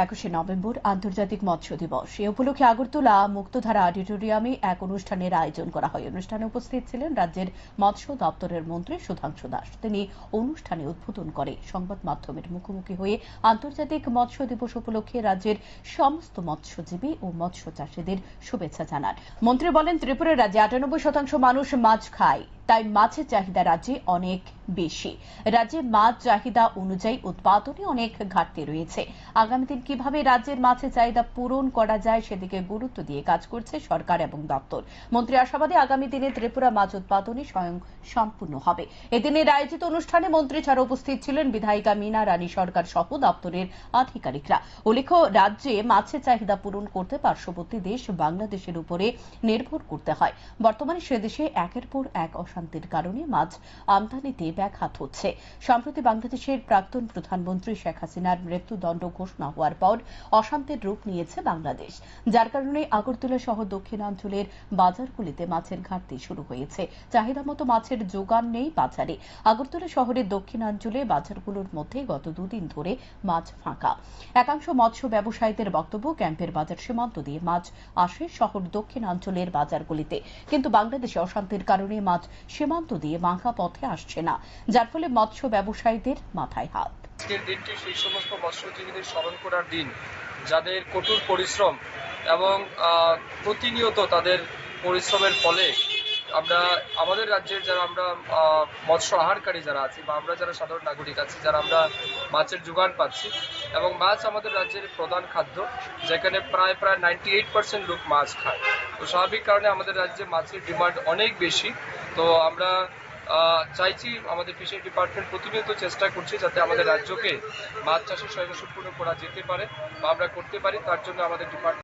একুশে নভেম্বর আন্তর্জাতিক মৎস্য দিবস। এ উপলক্ষে আগরতলা মুক্তধারা অডিটোরিয়ামে এক অনুষ্ঠানের আয়োজন করা হয়। অনুষ্ঠানে উপস্থিত ছিলেন রাজ্যের মৎস্য দপ্তরের মন্ত্রী সুধাংশু দাস। তিনি অনুষ্ঠানে উদ্বোধন করে সংবাদ মাধ্যমের মুখোমুখি হয়ে আন্তর্জাতিক মৎস্য দিবস উপলক্ষে রাজ্যের সমস্ত মৎস্যজীবী ও মৎস্য চাষীদের শুভেচ্ছা জানান। মন্ত্রী বলেন ত্রিপুরা রাজ্যে আটানব্বই শতাংশ মানুষ মাছ খায়। তাই মাছের চাহিদা রাজ্যে অনেক বেশি। রাজ্যে মাছ চাহিদা অনুযায়ী উৎপাদনে অনেক ঘাটতি রয়েছে। আগামী দিন কীভাবে রাজ্যের মাছের চাহিদা পূরণ করা যায় সেদিকে গুরুত্ব দিয়ে কাজ করছে সরকার এবং দপ্তর। মন্ত্রী আশাবাদী আগামী দিনে ত্রিপুরা মাছ উৎপাদনে স্বয়ং সম্পূর্ণ হবে। এদিনের আয়োজিত অনুষ্ঠানে মন্ত্রী ছাড়া উপস্থিত ছিলেন বিধায়িকা মিনা রানী সরকার সহ দপ্তরের আধিকারিকরা। উল্লেখ্য, রাজ্যে মাছের চাহিদা পূরণ করতে পার্শ্ববর্তী দেশ বাংলাদেশের উপরে নির্ভর করতে হয়। বর্তমানে সে দেশে একের পর এক অশান্তির কারণে মাছ আমদানিতে ব্যাঘাত হচ্ছে। সম্প্রতি বাংলাদেশের প্রাক্তন প্রধানমন্ত্রী শেখ হাসিনার মৃত্যুদণ্ড ঘোষণা হওয়ার পর অশান্তির রূপ নিয়েছে বাংলাদেশ। যার কারণে আগরতলা সহ দক্ষিণাঞ্চলের বাজারগুলিতে মাছের ঘাটতি শুরু হয়েছে। চাহিদা মতো মাছের যোগান নেই বাজারে। আগরতলা শহরের দক্ষিণাঞ্চলে বাজারগুলোর মধ্যে গত দুদিন ধরে মাছ ফাঁকা। একাংশ মৎস্য ব্যবসায়ীদের বক্তব্য, ক্যাম্পের বাজার সীমান্ত দিয়ে মাছ আসে শহর দক্ষিণাঞ্চলের বাজারগুলিতে। কিন্তু বাংলাদেশে অশান্তির কারণে মাছ সীমান্ত দিয়ে বাঁকা পথে আসছে না। যার ফলে মৎস্য ব্যবসায়ীদের মাথায় হাত। আজকের দিনটি সেই সমস্ত মৎস্যজীবীদের স্মরণ করার দিন, যাদের কঠোর পরিশ্রম এবং প্রতিনিয়ত তাদের পরিশ্রমের ফলে আমরা, আমাদের রাজ্যের যারা আমরা মৎস্য আহারকারী যারা আছি বা আমরা যারা সাধারণ নাগরিক আছি, যারা আমরা মাছের যোগান পাচ্ছি এবং মাছ আমাদের রাজ্যের প্রধান খাদ্য, যেখানে প্রায় প্রায় নাইনটি এইট পার্সেন্ট লোক মাছ খায়। তো স্বাভাবিক কারণে আমাদের রাজ্যে মাছের ডিমান্ড অনেক বেশি। তো আমরা চাইছি আমাদের ফিশারি ডিপার্টমেন্ট প্রতিনিয়ত চেষ্টা করছে যাতে আমাদের রাজ্যকে মাছ চাষে স্বয়ংসম্পূর্ণ করা যেতে পারে বা আমরা করতে পারি, তার জন্য আমাদের ডিপার্টমেন্ট